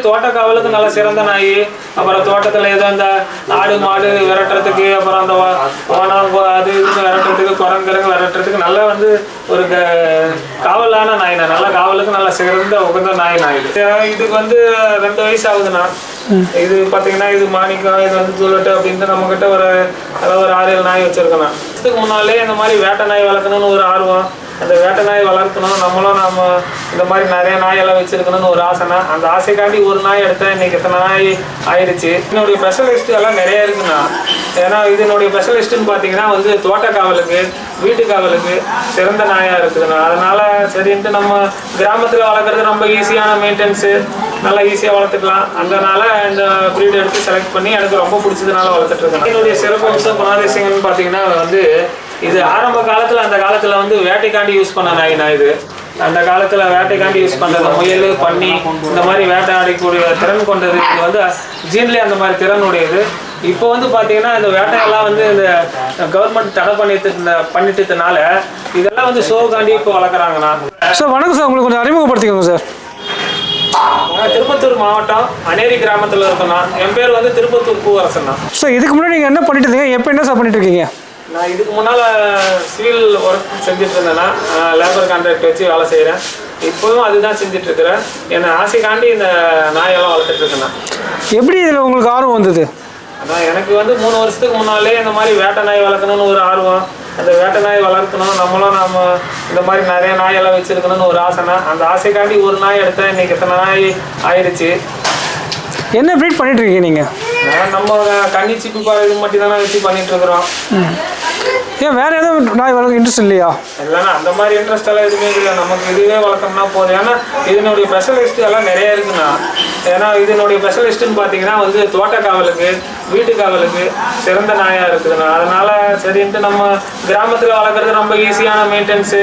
தோட்ட காவலுக்கு நல்ல சிறந்த நாய். அப்புறம் தோட்டத்தில் ஏதோ இந்த ஆடு மாடு விரட்டுறதுக்கு அப்புறம் அந்த அது இதுன்னு விரட்டுறதுக்கு குரங்குறங்க விரட்டுறதுக்கு நல்ல வந்து ஒரு க- காவலான நாய் நல்ல காவலுக்கு நல்ல சிறந்த உகந்த நாய் நாய் இதுக்கு வந்து ரெண்டு வயசு ஆகுதுண்ணா. இது பார்த்தீங்கன்னா இது மாணிக்கம் இது வந்து துளட்டு அப்படின்ட்டு நம்மக்கிட்ட ஒரு அதாவது ஒரு ஆறு ஏழு நாய் வச்சுருக்கணும். இதுக்கு முன்னாலே இந்த மாதிரி வேட்டை நாய் வளர்க்கணும்னு ஒரு ஆர்வம். அந்த வேட்டை நாய் வளர்க்கணும் நம்மளும் நம்ம இந்த மாதிரி நிறைய நாயெல்லாம் வச்சிருக்கணும்னு ஒரு ஆசைனா அந்த ஆசைக்காண்டி ஒரு நாய் எடுத்தேன் இன்னைக்கு இத்தனை நாய் ஆயிடுச்சு என்னுடைய ஸ்பெஷலிஸ்ட் எல்லாம் நிறைய இருக்குண்ணா. ஏன்னா இது என்னுடைய ஸ்பெஷலிஸ்ட்னு பார்த்தீங்கன்னா வந்து தோட்ட காவலுக்கு வீட்டு காவலுக்கு சிறந்த நாயாக இருக்குதுண்ணா. அதனால சரின்ட்டு நம்ம கிராமத்தில் வளர்க்குறது ரொம்ப ஈஸியான மெயின்டெனன்ஸு நல்லா ஈஸியாக வளர்த்துக்கலாம். அதனால இந்த ப்ரீட் uh, எடுத்து செலக்ட் பண்ணி எனக்கு ரொம்ப பிடிச்சதுனால வளர்த்துட்டு இருக்கேன் என்னுடைய சிறப்பு அம்சம் குணாதிசயங்கள்னு பார்த்தீங்கன்னா வந்து இது ஆரம்ப காலத்தில் அந்த காலத்தில் வந்து வேட்டைக்காண்டி யூஸ் பண்ண நாய் நான் இது. அந்த காலத்தில் வேட்டைக்காண்டி யூஸ் பண்ணுறது முயல் பன்னி இந்த மாதிரி வேட்டையாடக்கூடிய திறன் கொண்டது. இது வந்து ஜீன்லேயே அந்த மாதிரி திறன் உடையது. இப்போ வந்து பார்த்தீங்கன்னா இந்த வேட்டையெல்லாம் வந்து இந்த கவர்மெண்ட் தடை பண்ணிட்டு பண்ணிட்டதுனால இதெல்லாம் வந்து சோகாண்டி இப்போ வளர்க்குறாங்கண்ணா சார் வணக்கம் சார் உங்களுக்கு கொஞ்சம் அறிமுகப்படுத்திக்கோங்க சார் திருப்பத்தூர் மாவட்டம் அனேரி கிராமத்தில் இருக்கேண்ணா என் பேர் வந்து திருப்பத்தூர் பூவரசண்ணா சார் இதுக்கு முன்னாடி நீங்கள் என்ன பண்ணிட்டு இருந்தீங்க? எப்போ என்ன சார் பண்ணிட்டு இருக்கீங்க? நான் இதுக்கு முன்னால் சிவில் ஒர்க் செஞ்சுட்டு இருந்தேன்னா லேபர் கான்ட்ராக்ட் வச்சு வேலை செய்கிறேன் இப்போவும் அதுதான் செஞ்சுட்டு இருக்கிறேன். என்னை ஆசைக்காண்டி இந்த நாயெல்லாம் வளர்த்துட்டு இருக்கேண்ணா எப்படி இதில் உங்களுக்கு ஆர்வம் வந்தது? அதான் எனக்கு வந்து மூணு வருஷத்துக்கு முன்னாலே இந்த மாதிரி வேட்டை நாய் வளர்க்கணும்னு ஒரு ஆர்வம். அந்த வேட்டை நாய் வளர்க்கணும். நம்மளும் நம்ம இந்த மாதிரி நிறைய நாயெல்லாம் வச்சிருக்கணும்னு ஒரு ஆசைனா அந்த ஆசைக்காண்டி ஒரு நாய் எடுத்தேன் இன்னைக்கு இத்தனை நாய் ஆயிடுச்சு? என்ன ப்ரீட் பண்ணிட்டு இருக்கீங்க நீங்கள் நான் நம்ம கன்னி சிப்பி பாரு மட்டும் தானே வச்சு பண்ணிட்டு இருக்கிறோம் ஏன் வேறு எதுவும் நாய் வளர்க்க இன்ட்ரெஸ்ட் இல்லையா? இல்லைன்னா அந்த மாதிரி இன்ட்ரெஸ்ட் எல்லாம் எதுவுமே இல்லை. நமக்கு இதுவே வளர்க்கணும்னா போதும். ஏன்னா இதனுடைய ஸ்பெஷலிஸ்ட் எல்லாம் நிறைய இருக்குண்ணா. ஏன்னா இதனுடைய ஸ்பெஷலிஸ்ட்னு பார்த்தீங்கன்னா வந்து தோட்ட காவலுக்கு வீட்டு காவலுக்கு சிறந்த நாயாக இருக்குதுண்ணா அதனால் சரின்ட்டு நம்ம கிராமத்தில் வளர்க்குறது ரொம்ப ஈஸியான மெயின்டெனன்ஸு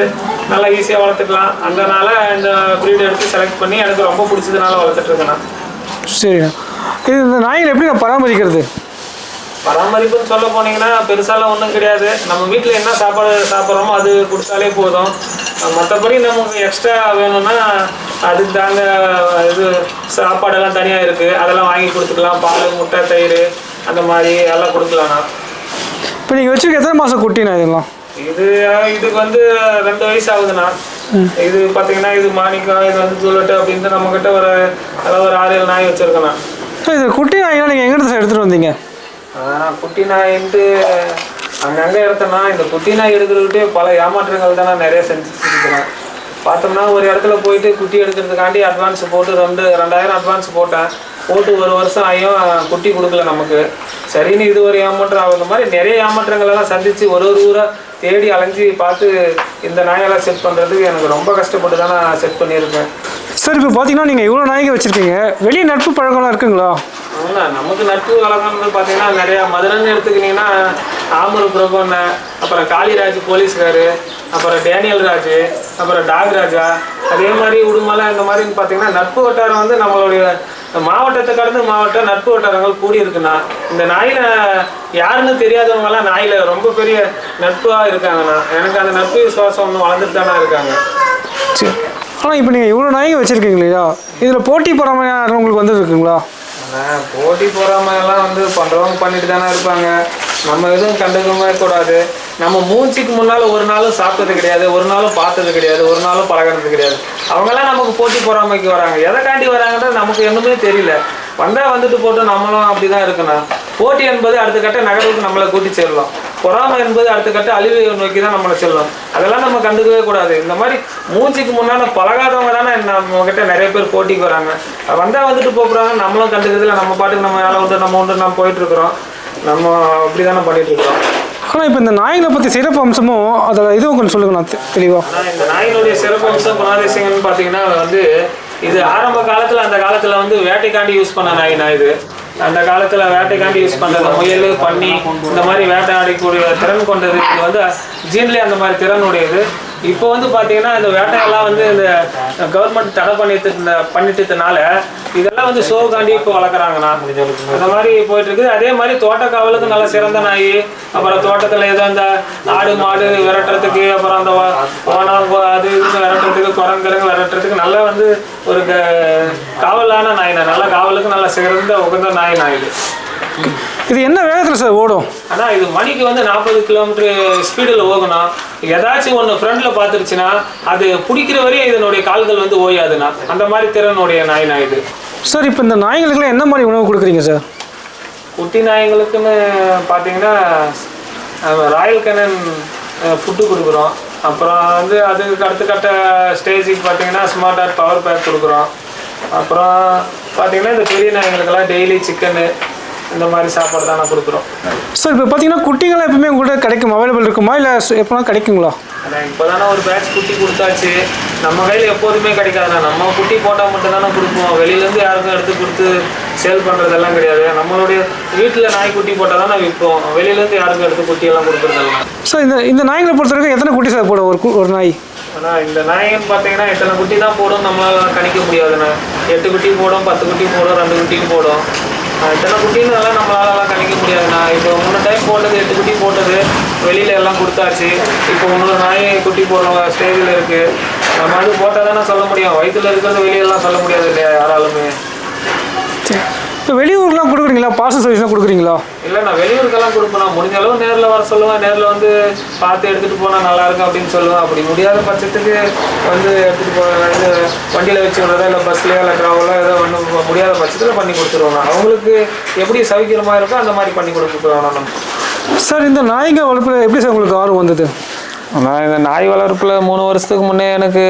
நல்லா ஈஸியாக வளர்த்துக்கலாம். அதனால் இந்த ப்ரீட் எடுத்து செலக்ட் பண்ணி எனக்கு ரொம்ப பிடிச்சதுனால வளர்த்துட்டு இருக்கேண்ணா சரிண்ணா இது இந்த நாய்களை எப்படி நான் பராமரிக்கிறது? பராமரிப்புன்னு சொல்ல போனீங்கன்னா பெருசாலாம் ஒன்றும் கிடையாது. நம்ம வீட்டில் என்ன சாப்பாடு சாப்பிட்றோமோ அது கொடுத்தாலே போதும். மற்றபடி நமக்கு எக்ஸ்ட்ரா வேணும்னா அதுக்கு தாங்க இது சாப்பாடெல்லாம் தனியாக இருக்குது அதெல்லாம் வாங்கி கொடுத்துக்கலாம். பால் முட்டை தயிர் அந்த மாதிரி எல்லாம் கொடுக்கலாம்ண்ணா. இப்போ நீங்கள் வச்சிருக்க எத்தனை மாதம் குட்டிண்ணா இதெல்லாம்? இது இதுக்கு வந்து ரெண்டு வயசு ஆகுதுண்ணா இது பார்த்தீங்கன்னா இது மாணிக்கம் இது வந்து துளட்டு அப்படின்ட்டு நம்மக்கிட்ட ஒரு அதாவது ஒரு ஆறு ஏழு நாய் வச்சுருக்கேண்ணா சார் இது குட்டி நாய்லாம் நீங்கள் எங்கிட்ட எடுத்துகிட்டு வந்தீங்க? ஆ, குட்டி நாயின்ட்டு அங்கங்கே எடுத்தேன்னா இந்த குட்டி நாய் எடுக்கிறதுக்கிட்டே பல ஏமாற்றங்கள் தான் நான் நிறைய செஞ்சுருக்கிறேன் பார்த்தோம்னா ஒரு இடத்துல போயிட்டு குட்டி எடுக்கிறதுக்காண்டி அட்வான்ஸ் போட்டு ரெண்டு ரெண்டாயிரம் அட்வான்ஸ் போட்டேன். போட்டு ஒரு வருஷம் ஆகியும் குட்டி கொடுக்கல நமக்கு. சரின்னு இது ஒரு ஏமாற்றம் ஆகுது மாதிரி நிறைய ஏமாற்றங்களெல்லாம் சந்தித்து ஒரு ஒரு ஊராக தேடி அலைஞ்சு பார்த்து இந்த நாயெல்லாம் செட் பண்ணுறதுக்கு எனக்கு ரொம்ப கஷ்டப்பட்டு தான் நான் செட் பண்ணியிருக்கேன் சார் இப்போ பார்த்தீங்கன்னா நீங்கள் இவ்வளோ நாய்க்கு வச்சுருக்கீங்க. வெளியே நட்பு பழக்கம்லாம் இருக்குங்களா? ஆமாண்ணா நமக்கு நட்பு வழக்கம்னு பார்த்தீங்கன்னா நிறையா மதுரைன்னு எடுத்துக்கிட்டிங்கன்னா ஆமூர் பிரபண்ண அப்புறம் காளிராஜ் போலீஸ்காரு அப்புறம் டேனியல் ராஜ் அப்புறம் டாக் ராஜா அதே மாதிரி உடுமலை இந்த மாதிரின்னு பார்த்தீங்கன்னா நட்பு வட்டாரம் வந்து நம்மளுடைய மாவட்டத்தை கடந்து மாவட்டம் நட்பு வட்டாரங்கள் கூடி இருக்குண்ணா இந்த நாயில யாருன்னு தெரியாதவங்கலாம் நாயில ரொம்ப பெரிய நட்பாக இருக்காங்கண்ணா. எனக்கு அந்த நட்பு விசுவாசம் ஒன்று வளர்ந்துட்டு தானே இருக்காங்க. சரி. ஆனால் இப்போ நீங்கள் இவ்வளோ நாய் வச்சுருக்கீங்க இல்லையா? இதில் போட்டி பொறாமையாக உங்களுக்கு வந்துருக்குங்களா? போட்டி பொறாமை எல்லாம் வந்து பண்ணுறவங்க பண்ணிட்டு தானே இருப்பாங்க. நம்ம எதுவும் கண்டுக்கவே கூடாது. நம்ம மூச்சுக்கு முன்னால் ஒரு நாளும் சாப்பிட்டது கிடையாது ஒரு நாளும் பார்த்தது கிடையாது ஒரு நாளும் பழகினது கிடையாது. அவங்கெல்லாம் நமக்கு போட்டி பொறாமைக்கு வராங்க. எதை காண்டி வராங்கன்றது நமக்கு என்னமே தெரியல. வந்தால் வந்துட்டு போட்டு நம்மளும் அப்படி தான் இருக்கணும். போட்டி என்பது அடுத்த கட்ட நகர்வுக்கு நம்மளை கூட்டி சேரலாம் பொறாமை என்பது அடுத்த கட்ட அழிவை நோக்கி தான் நம்மளை செல்லும். அதெல்லாம் நம்ம கண்டுக்கவே கூடாது. இந்த மாதிரி மூச்சுக்கு முன்னால பழகாதவங்க தானே நம்ம கிட்ட நிறைய பேர் போட்டிக்கு வராங்க. வந்தா வந்துட்டு போகிறாங்க நம்மளும் கண்டுக்கிறதுல நம்ம பாட்டுக்கு நம்ம வேலை உண்டு நம்ம உண்டு நம்ம போயிட்டு இருக்கிறோம் நம்ம அப்படி தானே பண்ணிட்டு இருக்கிறோம் ஆனால் இப்போ இந்த நாய்களை பற்றி சிறப்பு அம்சமும் அதில் இதுவும் கொஞ்சம் சொல்லுங்கண்ணா தெ- தெளிவா. ஆனால் இந்த நாயினுடைய சிறப்பு அம்சம் குணாதிசயங்கள்னு பார்த்தீங்கன்னா வந்து இது ஆரம்ப காலத்தில் அந்த காலத்தில் வந்து வேட்டைக்காண்டி யூஸ் பண்ண நாய் நான் இது. அந்த காலத்தில் வேட்டைக்காண்டி யூஸ் பண்ணுறது முயல் பன்னி இந்த மாதிரி வேட்டையாடக்கூடிய திறன் கொண்டது. இது வந்து ஜீன்லேயே அந்த மாதிரி திறனுடையது. இப்போ வந்து பார்த்தீங்கன்னா இந்த வேட்டையெல்லாம் வந்து இந்த கவர்மெண்ட் தடை பண்ணிட்டு பண்ணிட்டதுனால இதெல்லாம் வந்து ஷோக்காண்டி இப்போ வளர்க்குறாங்கண்ணா. அந்த மாதிரி போயிட்டு இருக்குது. அதே மாதிரி தோட்டக்காவலுக்கு நல்ல சிறந்த நாய் அப்புறம் தோட்டத்தில் ஏதோ இந்த ஆடு மாடு விரட்டுறதுக்கு அப்புறம் அந்த வ- அது இதுன்னு விரட்டுறதுக்கு குரங்குறங்க விரட்டுறதுக்கு நல்லா வந்து ஒரு க- காவலான நாய்னா நல்ல நல்ல சிறந்த உகந்த நாய் நாய் இது என்ன வேகத்தில் சார் ஓடும்? ஆனா இது மணிக்கு வந்து நாற்பது கிலோமீட்டர் ஸ்பீடில் போகணும் ஏதாச்சும் ஒன்று ஃப்ரண்ட்ல பார்த்துருச்சுன்னா அது பிடிக்கிற வரையும் இதனுடைய கால்கள் வந்து ஓயாதுண்ணா. அந்த மாதிரி திறனுடைய நாய் இது. சார் இப்போ இந்த நாய்களுக்கெல்லாம் என்ன மாதிரி உணவு கொடுக்குறீங்க சார்? குட்டி நாய்களுக்குன்னு பார்த்தீங்கன்னா ராயல் கனன் ஃபுட்டு கொடுக்குறோம். அப்புறம் வந்து அதுக்கு அடுத்த கட்ட ஸ்டேஜுக்கு பார்த்தீங்கன்னா ஸ்மார்ட் ஆர்ட் பவர் பேக் கொடுக்குறோம். அப்புறம் பார்த்தீங்கன்னா இந்த பெரிய நாய்களுக்கெல்லாம் டெய்லி சிக்கனு இந்த மாதிரி சாப்பாடு தான் நான் கொடுக்குறோம். சார் இப்போ பார்த்தீங்கன்னா குட்டிங்களாம் எப்பவுமே உங்கள்கிட்ட கிடைக்கும்? அவைலபிள் இருக்குமா? இல்லை எப்போனா கிடைக்குங்களா? ஆனால் இப்போ தானே ஒரு பேட்ச் குட்டி கொடுத்தாச்சு. நம்ம கையில் எப்போதுமே கிடைக்காதுண்ணா. நம்ம குட்டி போட்டால் மட்டும் தானே கொடுப்போம். வெளியிலேருந்து யாருக்கும் எடுத்து கொடுத்து சேல் பண்ணுறதெல்லாம் கிடையாது. நம்மளுடைய வீட்டில் நாய் குட்டி போட்டால் தானே விற்போம். வெளியிலேருந்து யாருக்கும் எடுத்து குட்டியெல்லாம் கொடுக்குறதெல்லாம் சார் இந்த இந்த நாய்களை பொறுத்த வரைக்கும் எத்தனை குட்டி சார் போடும் ஒரு கு- ஒரு நாய்? ஆனால் இந்த நாய்ன்னு பார்த்தீங்கன்னா எத்தனை குட்டி தான் போடும்? நம்மளால கணிக்க முடியாதுண்ணா. எட்டு குட்டி போடும் பத்து குட்டி போடும் ரெண்டு குட்டியும் போடும். இத்தனை குட்டின்னு எல்லாம் நம்மளாலலாம் கணிக்க முடியாதுண்ணா இப்போ மூணு டைம் போட்டது எட்டு குட்டி போட்டது வெளியில எல்லாம் கொடுத்தாச்சு. இப்போ இன்னொரு நாய் குட்டி போடுற ஸ்டேஜில் இருக்கு. நம்ம அது போட்டால் தானே சொல்ல முடியும். வயிற்றுல இருக்கிறது வெளியெல்லாம் சொல்ல முடியாது இல்லையா யாராலுமே? இப்போ வெளியூர்லாம் கொடுக்குறீங்களா? பார்சல் சர்வீஸ்லாம் கொடுக்குறீங்களா? இல்லை நான் வெளியூருக்கெல்லாம் கொடுப்பேன். முடிஞ்ச அளவு நேரில் வர சொல்லுவேன். நேரில் வந்து பார்த்து எடுத்துகிட்டு போனால் நல்லா இருக்கும் அப்படின்னு சொல்லுவேன். அப்படி முடியாத பட்சத்துக்கு வந்து எடுத்துகிட்டு போ இது வண்டியில் வச்சு விடுறதா இல்லை பஸ்லையோ இல்லை ட்ராவலோ ஏதோ ஒன்றும் முடியாத பட்சத்தில் பண்ணி கொடுத்துருவோம் நான். அவங்களுக்கு எப்படி சௌகரியமாக இருக்கோ அந்த மாதிரி பண்ணி கொடுத்துருவோம் நம்ம. சார் இந்த நாய்ங்க வளர்ப்பில் எப்படி சார் உங்களுக்கு ஆர்வம் வந்தது? நான் இந்த நாய் வளர்ப்பில் மூணு வருஷத்துக்கு முன்னே எனக்கு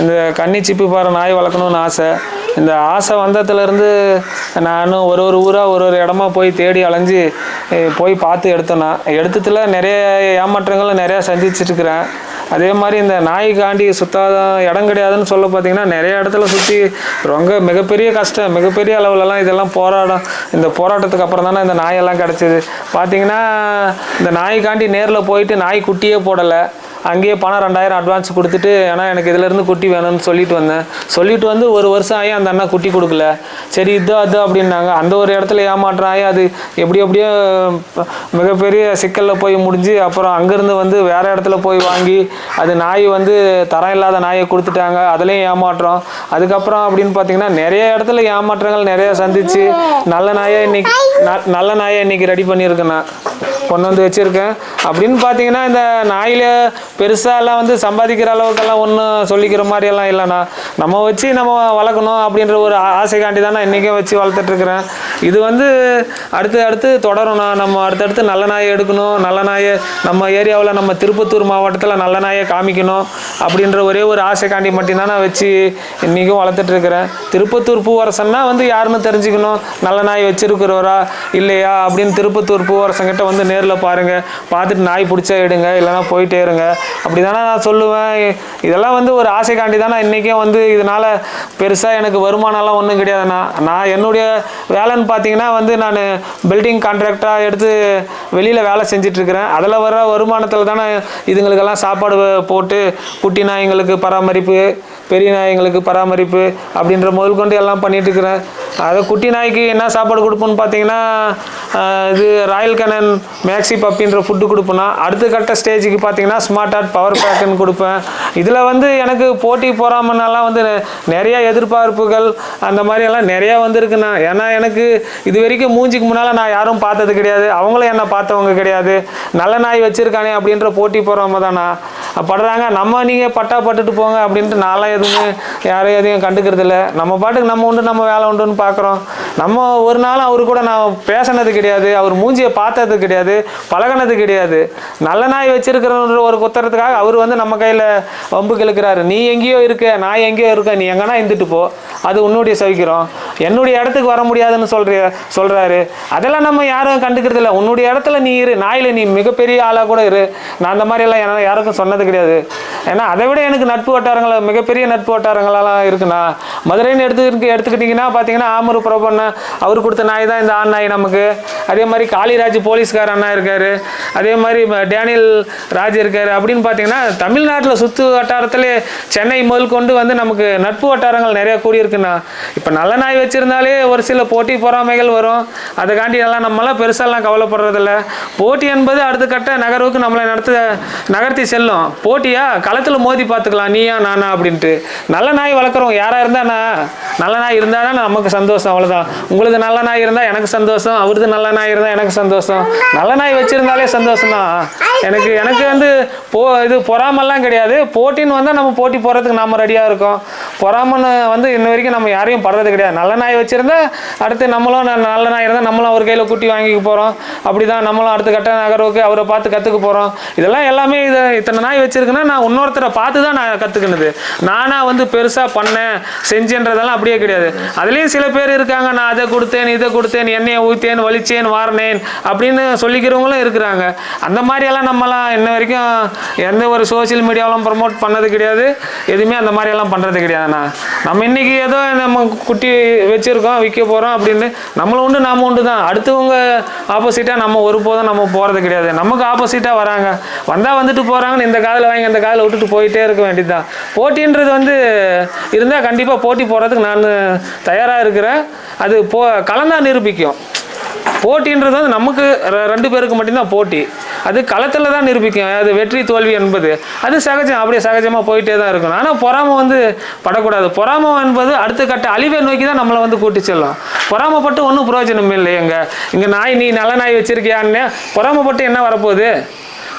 இந்த கன்னி சிப்பி பாறை நாய் வளர்க்கணும்னு ஆசை. இந்த ஆசை வந்ததுலேருந்து நானும் ஒரு ஒரு ஊராக ஒரு ஒரு இடமா போய் தேடி அலைஞ்சு போய் பார்த்து எடுத்தேன்னா எடுத்ததில் எடுத்ததுல நிறைய ஏமாற்றங்களை நிறையா சந்திச்சிட்ருக்கிறேன் அதே மாதிரி இந்த நாய்க்காண்டி சுத்தாத இடம் கிடையாதுன்னு சொல்ல பார்த்தீங்கன்னா நிறைய இடத்துல சுற்றி ரொம்ப மிகப்பெரிய கஷ்டம். மிகப்பெரிய அளவுலலாம் இதெல்லாம் போராடம். இந்த போராட்டத்துக்கு அப்புறம் தானே இந்த நாயெல்லாம் கிடச்சிது. பார்த்தீங்கன்னா இந்த நாய்க்காண்டி நேரில் போயிட்டு நாய் குட்டியே போடலை. அங்கேயே பணம் ரெண்டாயிரம் அட்வான்ஸ் கொடுத்துட்டு ஏன்னா எனக்கு இதிலேருந்து குட்டி வேணும்னு சொல்லிட்டு வந்தேன். சொல்லிட்டு வந்து ஒரு வருஷம் ஆகி அந்த அண்ணா குட்டி கொடுக்கல. சரி இது அது அப்படின்னாங்க. அந்த ஒரு இடத்துல ஏமாற்றம் ஆகி அது எப்படி எப்படியோ மிகப்பெரிய சிக்கலில் போய் முடிஞ்சு அப்புறம் அங்கேருந்து வந்து வேறு இடத்துல போய் வாங்கி அது நாய் வந்து தரம் இல்லாத நாயை கொடுத்துட்டாங்க. அதுலேயும் ஏமாற்றம். அதுக்கப்புறம் அப்படின்னு பார்த்தீங்கன்னா நிறைய இடத்துல ஏமாற்றங்கள் நிறைய சந்திச்சு நல்ல நாயை இன்னைக்கு ந- நல்ல நாயை இன்னைக்கு ரெடி பண்ணியிருக்கேன் நான். கொண்டு வந்து வச்சுருக்கேன். அப்படின்னு பார்த்தீங்கன்னா இந்த நாயில் பெருசாலாம் வந்து சம்பாதிக்கிற அளவுக்கெல்லாம் ஒன்றும் சொல்லிக்கிற மாதிரியெல்லாம் இல்லைண்ணா. நம்ம வச்சு நம்ம வளர்க்கணும் அப்படின்ற ஒரு ஆசைக்காண்டி தான் நான் இன்றைக்கும் வச்சு வளர்த்துட்ருக்குறேன். இது வந்து அடுத்து அடுத்து தொடரணும் நம்ம அடுத்தடுத்து நல்ல நாயை எடுக்கணும். நல்ல நாயை நம்ம ஏரியாவில் நம்ம திருப்பத்தூர் மாவட்டத்தில் நல்ல நாயை காமிக்கணும் அப்படின்ற ஒரே ஒரு ஆசைக்காண்டி மட்டும்தான் நான் வச்சு இன்றைக்கும் வளர்த்துட்ருக்குறேன். திருப்பத்தூர் பூவரசன்னா வந்து யாருன்னு தெரிஞ்சுக்கணும். நல்ல நாய் வச்சுருக்கிறவரா இல்லையா அப்படின்னு திருப்பத்தூர் பூவரசங்கிட்ட வந்து நேரில் பாருங்கள் பார்த்துட்டு நாய் பிடிச்சா எடுங்க இல்லைன்னா போயிட்டே இருங்க. அப்படி தானே நான் சொல்லுவேன். இதெல்லாம் வந்து ஒரு ஆசைக்காண்டி தானே இன்றைக்கும் வந்து இதனால் பெருசாக எனக்கு வருமானம்லாம் ஒன்றும் கிடையாதுண்ணா. நான் என்னுடைய வேலைன்னு பார்த்தீங்கன்னா வந்து நான் பில்டிங் கான்ட்ராக்டாக எடுத்து வெளியில் வேலை செஞ்சிட்ருக்கிறேன். அதில் வர வருமானத்தில் தானே இதுங்களுக்கெல்லாம் சாப்பாடு போட்டு குட்டி நாய்ங்களுக்கு பராமரிப்பு பெரிய நாய்ங்களுக்கு பராமரிப்பு அப்படின்ற முதல் கொண்டு எல்லாம் பண்ணிட்டு இருக்கிறேன் அதை குட்டி நாய்க்கு என்ன சாப்பாடு கொடுப்போம்னு பார்த்தீங்கன்னா இது ராயல் கனன் மேக்ஸி பப்பின்ற ஃபுட்டு கொடுப்பேன்னா அடுத்த கட்ட ஸ்டேஜுக்கு பார்த்தீங்கன்னா ஸ்மார்ட் ஆர்ட் பவர் பேக்குன்னு கொடுப்பேன். இதில் வந்து எனக்கு போட்டி போறாமனாலாம் வந்து நிறையா எதிர்பார்ப்புகள் அந்த மாதிரியெல்லாம் நிறையா வந்திருக்குண்ணா ஏன்னா எனக்கு இது வரைக்கும் மூஞ்சிக்கு முன்னால் நான் யாரும் பார்த்தது கிடையாது. அவங்களும் என்னை பார்த்தவங்க கிடையாது. நல்ல நாய் வச்சுருக்கானே அப்படின்ற போட்டி போகிறவங்க தானா படுறாங்க. நம்ம நீங்கள் பட்டா பட்டுட்டு போங்க அப்படின்ட்டு நான்லாம் எதுவுமே யாரையும் எதையும் கண்டுக்கிறது இல்லை. நம்ம பாட்டுக்கு நம்ம உண்டு நம்ம வேலை உண்டுன்னு பார்க்குறோம். நம்ம ஒரு நாள் அவரு கூட நான் பேசினது கிடையாது. அவர் மூஞ்சியை பார்த்தது கிடையாது. பழகினது கிடையாது. நல்ல நாய் வச்சிருக்கிறன்ற ஒரு குத்துறதுக்காக அவர் வந்து நம்ம கையில் வம்பு கிழக்கிறாரு. நீ எங்கேயோ இருக்க நான் எங்கேயோ இருக்க நீ எங்கன்னா இருந்துட்டு போ. அது உன்னுடைய சவிக்கிறோம். என்னுடைய இடத்துக்கு வர முடியாதுன்னு சொல்கிற சொல்கிறாரு அதெல்லாம் நம்ம யாரும் கண்டுக்கிறது இல்லை உன்னுடைய இடத்துல நீ இரு. நாயில் நீ மிகப்பெரிய ஆளாக கூட இரு. நான் அந்த மாதிரி எல்லாம் யாருக்கும் சொன்னது கிடையாது. ஏன்னா அதை விட எனக்கு நட்பு வட்டாரங்களை மிகப்பெரிய நட்பு வட்டாரங்களெல்லாம் இருக்குண்ணா. மதுரைன்னு எடுத்து எடுத்துக்கிட்டிங்கன்னா பார்த்தீங்கன்னா ஆமூர் பிரபண்ண அவர் கொடுத்த நாய் தான் இந்த ஆண் நாய் நமக்கு. அதே மாதிரி காளிராஜ் போலீஸ்கார அண்ணா இருக்காரு. அதே மாதிரி டேனியல் ராஜ் இருக்காரு. அப்படின்னு பார்த்தீங்கன்னா தமிழ்நாட்டில் சுற்று வட்டாரத்திலே சென்னை முதல் கொண்டு வந்து நமக்கு நட்பு வட்டாரங்கள் நிறையா கூடியிருக்குண்ணா. இப்போ நல்ல நாய் வச்சுருந்தாலே ஒரு சில போட்டி பொறாமைகள் வரும். அதுக்காண்டி எல்லாம் நம்மளாம் பெருசாலாம் கவலைப்படுறதில்ல. போட்டி என்பது அடுத்த கட்ட நகர்வுக்கு நம்மளை நடத்த நகர்த்தி செல்லும். போட்டியா? களத்தில் மோதி பார்த்துக்கலாம். நீயா நானா அப்படின்ட்டு. நல்ல நாய் வளர்க்குறோம் யாராக இருந்தானா? நல்ல நாய் இருந்தாலும் நமக்கு சந்தோஷம். அவ்வளோதான் உங்களுக்கு நல்ல நாய் இருந்தால் எனக்கு சந்தோஷம். அவரது நல்ல நாய் இருந்தால் எனக்கு சந்தோஷம். நல்ல நாய் வச்சுருந்தாலே சந்தோஷம் தான் எனக்கு எனக்கு வந்து போ இது பொறாமல்லாம் கிடையாது. போட்டின்னு வந்தால் நம்ம போட்டி போகிறதுக்கு நம்ம ரெடியாக இருக்கோம். பொறாமன்னு வந்து இன்ன வரைக்கும் நம்ம யாரையும் படுறது கிடையாது. நல்ல நாய் வச்சுருந்தா அடுத்து நம்மளும் ந- நல்ல நாய் இருந்தால் நம்மளும் அவர் கையில் குட்டி வாங்கிக்க போகிறோம் அப்படி தான் நம்மளும் அடுத்த கட்ட நகர்வுக்கு அவரை பார்த்து கற்றுக்க போகிறோம் இதெல்லாம் எல்லாமே இது இத்தனை நாய் வச்சுருக்குன்னா நான் இன்னொருத்தரை பார்த்து தான் நான் கற்றுக்கினது நானாக வந்து பெருசாக பண்ணேன் செஞ்சேன்றதெல்லாம் அப்படியே கிடையாது. அதுலேயும் சில பேர் இருக்காங்க நான் அதை கொடுத்தேன் இதை கொடுத்தேன் எண்ணெயை ஊற்றேன் வலிச்சேன் வாரினேன் அப்படின்னு சொல்லிக்கிறவங்களும் இருக்கிறாங்க. அந்த மாதிரியெல்லாம் நம்மலாம் இன்ன வரைக்கும் எந்த ஒரு சோஷியல் மீடியாவிலும் ப்ரமோட் பண்ணது கிடையாது. எதுவுமே அந்த மாதிரியெல்லாம் பண்ணுறது கிடையாது. வேணாம். நம்ம இன்னைக்கு ஏதோ நம்ம குட்டி வச்சுருக்கோம் விற்க போகிறோம் அப்படின்னு. நம்மளை உண்டு நாம் உண்டு தான். அடுத்தவங்க ஆப்போசிட்டாக நம்ம ஒருபோதும் நம்ம போகிறது கிடையாது. நமக்கு ஆப்போசிட்டாக வராங்க. வந்தால் வந்துட்டு போகிறாங்கன்னு இந்த காதில் வாங்கி அந்த காதில் விட்டுட்டு போயிட்டே இருக்க வேண்டியது தான் போட்டின்றது வந்து இருந்தால் கண்டிப்பாக போட்டி போடுறதுக்கு நான் தயாராக இருக்கிறேன். அது போ கலந்தா நிரூபிக்கும். போட்டின்றது வந்து நமக்கு ரெண்டு பேருக்கு மட்டும்தான் போட்டி. அது களத்தில் தான் நிரூபிக்கும். அது வெற்றி தோல்வி என்பது. அது சகஜம். அப்படியே சகஜமாக போயிட்டே தான் இருக்கணும் ஆனால் பொறாமை வந்து படக்கூடாது. பொறாமை என்பது அடுத்த கட்ட அழிவை நோக்கி தான் நம்மளை வந்து கூட்டி செல்லும். பொறாமப்பட்டு ஒன்றும் பிரயோஜனம் இல்லை எங்கள் இங்கே நாய் நீ நல்ல நாய் வச்சிருக்கியான்னு பொறாமப்பட்டு என்ன வரப்போகுது?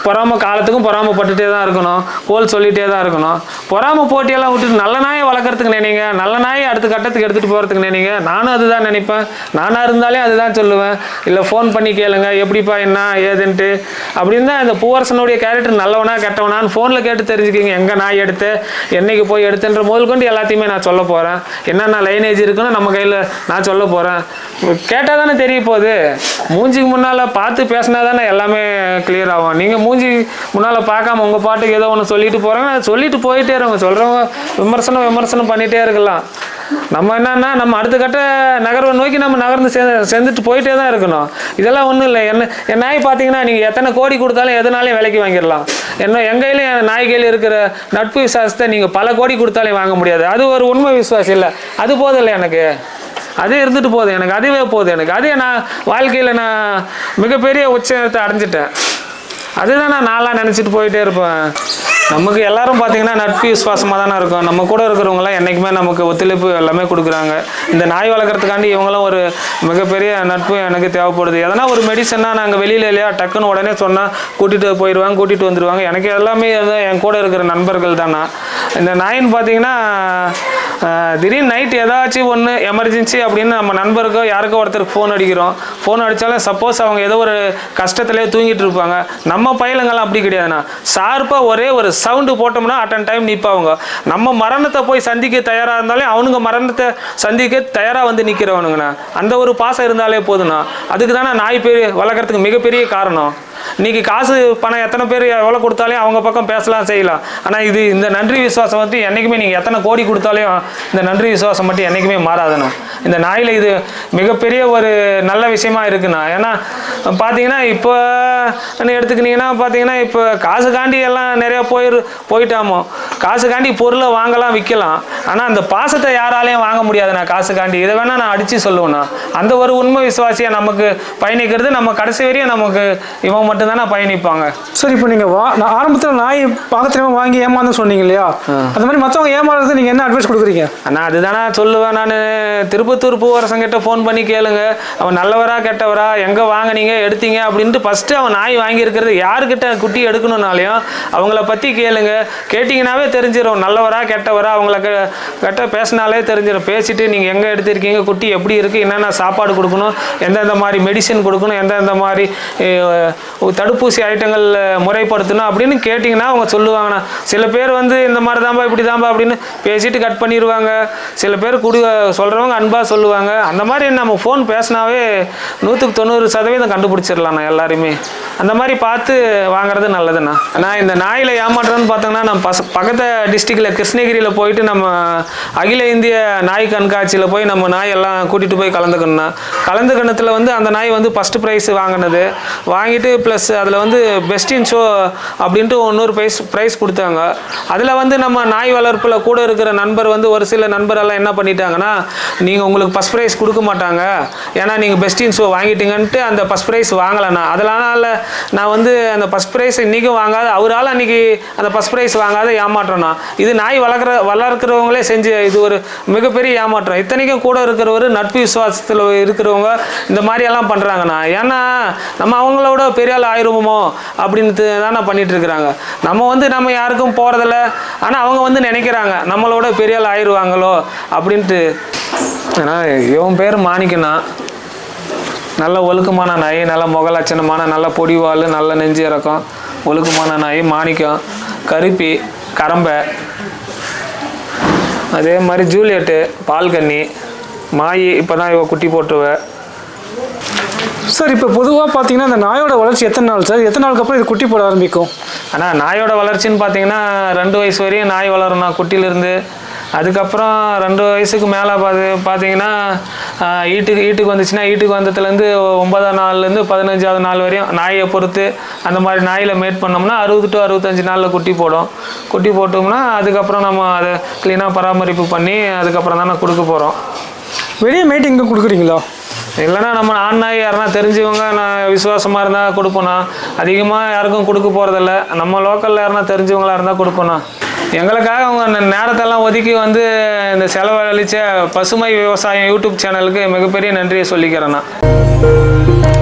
பொறாம காலத்துக்கும் பொறாமப்பட்டுட்டே தான் இருக்கணும். கோல் சொல்லிகிட்டே தான் இருக்கணும். பொறாம போட்டியெல்லாம் விட்டுட்டு நல்ல நாயை வளர்க்குறதுக்கு நினைங்க. நல்ல நாயை அடுத்த கட்டத்துக்கு எடுத்துகிட்டு போகிறதுக்கு நினைங்க. நானும் அதுதான் நினைப்பேன். நானாக இருந்தாலே அதுதான் சொல்லுவேன். இல்லை ஃபோன் பண்ணி கேளுங்க. எப்படிப்பா என்ன ஏதுன்ட்டு. அப்படின்னு தான் இந்த பூவரசனுடைய கேரக்டர் நல்லவனா கெட்டவனான்னு ஃபோனில் கேட்டு தெரிஞ்சுக்கிங்க. எங்கே நாய் எடுத்து என்னைக்கு போய் எடுத்துன்ற முதல் கொண்டு எல்லாத்தையுமே நான் சொல்ல போகிறேன் என்னென்ன லைனேஜ் இருக்குன்னு நம்ம கையில் நான் சொல்ல போகிறேன் கேட்டால் தானே தெரிய போகுது. மூஞ்சிக்கு முன்னால் பார்த்து பேசினா தானே எல்லாமே கிளியர் ஆகும். நீங்கள் மூஞ்சி முன்னால் பார்க்காம உங்கள் பாட்டுக்கு ஏதோ ஒன்று சொல்லிட்டு போகிறாங்க சொல்லிட்டு போயிட்டே இருங்க. சொல்கிறவங்க விமர்சனம் விமர்சனம் பண்ணிகிட்டே இருக்கலாம். நம்ம என்னன்னா நம்ம அடுத்த கட்ட நகர்வை நோக்கி நம்ம நகர்ந்து சே செஞ்சுட்டு போயிட்டே தான் இருக்கணும். இதெல்லாம் ஒன்றும் இல்லை. என்ன என் நாய் பார்த்தீங்கன்னா நீங்கள் எத்தனை கோடி கொடுத்தாலும் எதனாலையும் விலைக்கு வாங்கிடலாம். என்ன என் கையிலையும் என் நாய் கையில் இருக்கிற நட்பு விசுவாசத்தை நீங்கள் பல கோடி கொடுத்தாலே வாங்க முடியாது. அது ஒரு உண்மை விசுவாசம் இல்லை. அது போதில்லை இல்லை எனக்கு. அது இருந்துட்டு போகுது எனக்கு அதுவே போகுது எனக்கு. அதே நான் வாழ்க்கையில் நான் மிகப்பெரிய உச்சத்தை அடைஞ்சிட்டேன். அதுதான் நான் நாளாக நினச்சிட்டு போயிட்டே இருப்பேன். நமக்கு எல்லாரும் பார்த்தீங்கன்னா நட்பு விசுவாசமாக தானே இருக்கும். நம்ம கூட இருக்கிறவங்களாம் என்றைக்குமே நமக்கு ஒத்துழைப்பு எல்லாமே கொடுக்குறாங்க. இந்த நாய் வளர்க்குறதுக்காண்டி இவங்களும் ஒரு மிகப்பெரிய நட்பு எனக்கு தேவைப்படுது. எதனா ஒரு மெடிசனாக நாங்கள் வெளியில் இல்லையா? டக்குன்னு உடனே சொன்னால் கூட்டிகிட்டு போயிடுவாங்க கூட்டிகிட்டு வந்துடுவாங்க எனக்கு எல்லாமே என் கூட இருக்கிற நண்பர்கள் தானா? இந்த நாயின்னு பார்த்தீங்கன்னா திடீர்னு நைட் ஏதாச்சும் ஒன்று எமர்ஜென்சி அப்படின்னு நம்ம நண்பருக்கோ யாருக்கோ ஒருத்தருக்கு ஃபோன் அடிக்கிறோம். ஃபோன் அடித்தாலும் சப்போஸ் அவங்க ஏதோ ஒரு கஷ்டத்திலே தூங்கிட்டு இருப்பாங்க. நம்ம பயிலுங்கெல்லாம் அப்படி கிடையாதுண்ணா. ஷார்ப்பாக ஒரே ஒரு சவுண்டு போட்டோம்னா அட் அன் டைம் நிற்பாங்க நம்ம மரணத்தை போய் சந்திக்க தயாராக இருந்தாலே அவனுங்க மரணத்தை சந்திக்க தயாராக வந்து நிற்கிறவனுங்கண்ணா அந்த ஒரு பாசம் இருந்தாலே போதுண்ணா. அதுக்கு தானே நாய் பெரிய வளர்க்குறதுக்கு மிகப்பெரிய காரணம். இன்னைக்கு காசு பணம் எத்தனை பேர் எவ்வளோ கொடுத்தாலையும் அவங்க பக்கம் பேசலாம் செய்யலாம். ஆனால் இது இந்த நன்றி விசுவாசம் வந்து என்றைக்குமே நீங்கள் எத்தனை கோடி கொடுத்தாலும் இந்த நன்றி விசுவாசம் மட்டும் என்றைக்குமே மாறாதுண்ணா. இந்த நாயில் இது மிகப்பெரிய ஒரு நல்ல விஷயமா இருக்குண்ணா. ஏன்னா பார்த்தீங்கன்னா இப்போ எடுத்துக்கினீங்கன்னா பார்த்தீங்கன்னா இப்போ காசுக்காண்டி எல்லாம் நிறைய போயிரு போயிட்டாமோ? காசுக்காண்டி பொருளை வாங்கலாம் விற்கலாம். ஆனால் அந்த பாசத்தை யாராலையும் வாங்க முடியாதுண்ணா காசுக்காண்டி. இதை வேணால் நான் அடித்து சொல்லுவேண்ணா. அந்த ஒரு உண்மை விசுவாசியாக நமக்கு பயணிக்கிறது நம்ம கடைசி வரையும் நமக்கு இவன் மட்டும்தானே பயணிப்பாங்க. சரி இப்போ நீங்கள் வா நான் ஆரம்பத்தில் நாய் பார்க்க தெரியாம வாங்கி ஏமாந்து சொன்னீங்க இல்லையா? அந்த மாதிரி மற்றவங்க ஏமாறுறது நீங்கள் என்ன அட்வைஸ் கொடுக்குறீங்க? அண்ணா அதுதானே சொல்லுவேன் நான். திருப்பத்தூர் பூவரசங்கிட்ட ஃபோன் பண்ணி கேளுங்க. அவன் நல்லவரா கெட்டவரா எங்கே வாங்குனீங்க எடுத்தீங்க அப்படின்ட்டு ஃபஸ்ட்டு அவன் நாய் வாங்கியிருக்கிறது யாருக்கிட்ட குட்டி எடுக்கணும்னாலையும் அவங்கள பற்றி கேளுங்க. கேட்டிங்கனாவே தெரிஞ்சிடும் நல்லவரா கெட்டவரா அவங்கள க கெட்ட பேசினாலே தெரிஞ்சிடும் பேசிட்டு நீங்கள் எங்கே எடுத்திருக்கீங்க குட்டி எப்படி இருக்குது என்னென்ன சாப்பாடு கொடுக்கணும் எந்தெந்த மாதிரி மெடிசின் கொடுக்கணும் எந்தெந்த மாதிரி தடுப்பூசி ஐட்டங்கள் முறைப்படுத்தணும் அப்படின்னு கேட்டிங்கன்னா அவங்க சொல்லுவாங்கண்ணா சில பேர் வந்து இந்த மாதிரி தான்பா இப்படி தான்பா அப்படின்னு பேசிட்டு கட் பண்ணிடுவாங்க சில பேர் குடி சொல்கிறவங்க அன்பாக சொல்லுவாங்க. அந்த மாதிரி நம்ம ஃபோன் பேசினாவே நூற்றுக்கு தொண்ணூறு சதவீதம் கண்டுபிடிச்சிடலாண்ணா எல்லாருமே அந்த மாதிரி பார்த்து வாங்குறது நல்லதுண்ணா. நான் இந்த நாயில் ஏமாற்றுறேன்னு பார்த்தோங்கன்னா நம்ம பச பக்கத்து டிஸ்ட்ரிக்டில் கிருஷ்ணகிரியில் போயிட்டு நம்ம அகில இந்திய நாய் கண்காட்சியில் போய் நம்ம நாய் எல்லாம் கூட்டிகிட்டு போய் கலந்துக்கணும்னா கலந்துக்கணத்தில் வந்து அந்த நாய் வந்து ஃபஸ்ட்டு ப்ரைஸ் வாங்கினது. வாங்கிட்டு ப்ளஸ் அதில் வந்து பெஸ்ட் இன் ஷோ அப்படின்ட்டு இன்னொரு ப்ரைஸ் ப்ரைஸ் கொடுத்தாங்க. அதில் வந்து நம்ம நாய் வளர்ப்பில் கூட இருக்கிற நண்பர் வந்து ஒரு சில நண்பரெல்லாம் என்ன பண்ணிட்டாங்கன்னா நீங்கள் உங்களுக்கு ஃபஸ்ட் ப்ரைஸ் கொடுக்க மாட்டாங்க. ஏன்னா நீங்கள் பெஸ்ட் இன் ஷோ வாங்கிட்டீங்கன்ட்டு அந்த ஃபஸ்ட் ஃபஸ்ட் ப்ரைஸ் வாங்கலைண்ணா. அதனால நான் வந்து அந்த ஃபஸ்ட் ப்ரைஸ் இன்றைக்கும் வாங்காத அவரால் அன்றைக்கி அந்த ஃபஸ்ட் ப்ரைஸ் வாங்காத ஏமாற்றம்ண்ணா இது நாய் வளர்க்குற வளர்க்குறவங்களே செஞ்சு இது ஒரு மிகப்பெரிய ஏமாற்றம். இத்தனைக்கும் கூட இருக்கிறவர் நட்பு விசுவாசத்தில் இருக்கிறவங்க இந்த மாதிரியெல்லாம் பண்ணுறாங்கண்ணா ஏன்னா நம்ம அவங்களோட பெரிய ஆள் ஆயிருவோமோ அப்படின்னு தானே பண்ணிகிட்ருக்குறாங்க நம்ம வந்து நம்ம யாருக்கும் போகிறதில்ல ஆனால் அவங்க வந்து நினைக்கிறாங்க நம்மளோட பெரிய ஆள் ஆயிடுவாங்களோ அப்படின்ட்டு. ஏன்னா இவன் பேர் மாணிக்கண்ணா. நல்ல ஒழுக்கமான நாய் நல்ல முகலட்சணமான நல்ல பொடிவாள் நல்ல நெஞ்சு இறக்கம் ஒழுக்கமான நாய் மாணிக்கம் கருப்பி கரம்பை. அதே மாதிரி ஜூலியட்டு பால்கன்னி மாயி இப்போ தான் இவ குட்டி போட்டுவ சார் இப்போ பொதுவாக பார்த்தீங்கன்னா இந்த நாயோட வளர்ச்சி எத்தனை நாள் சார்? எத்தனை நாளுக்கு அப்புறம் இது குட்டி போட ஆரம்பிக்கும்? ஆனால் நாயோட வளர்ச்சின்னு பார்த்தீங்கன்னா ரெண்டு வயசு வரையும் நாய் வளரணும் குட்டியிலேருந்து அதுக்கப்புறம் ரெண்டு வயசுக்கு மேலே பார்த்து பார்த்தீங்கன்னா ஈட்டுக்கு ஈட்டுக்கு வந்துச்சுன்னா ஈட்டுக்கு வந்ததுலேருந்து ஒன்பதாம் நாள்லேருந்து பதினஞ்சாவது நாள் வரையும் நாயை பொறுத்து அந்த மாதிரி நாயில் மேட் பண்ணோம்னா அறுபது டு அறுபத்தஞ்சு நாளில் குட்டி போடும். குட்டி போட்டோம்னா அதுக்கப்புறம் நம்ம அதை க்ளீனாக பராமரிப்பு பண்ணி அதுக்கப்புறம் தானே கொடுக்க போகிறோம் வெளியே மீட்டிங்க்கு கொடுக்குறீங்களா? இல்லைன்னா நம்ம ஆண் நாய் யாருன்னா தெரிஞ்சவங்க நான் விசுவாசமாக இருந்தால் கொடுப்போண்ணா அதிகமாக யாருக்கும் கொடுக்க போகிறதில்ல நம்ம லோக்கலில் யாருன்னா தெரிஞ்சவங்களா இருந்தால் கொடுப்போண்ணா எங்களுக்காக அவங்க அந்த நேரத்தெல்லாம் ஒதுக்கி வந்து இந்த செலவழித்த பசுமை விவசாயம் யூடியூப் சேனலுக்கு மிகப்பெரிய நன்றியை சொல்லிக்கிறேன் நான்.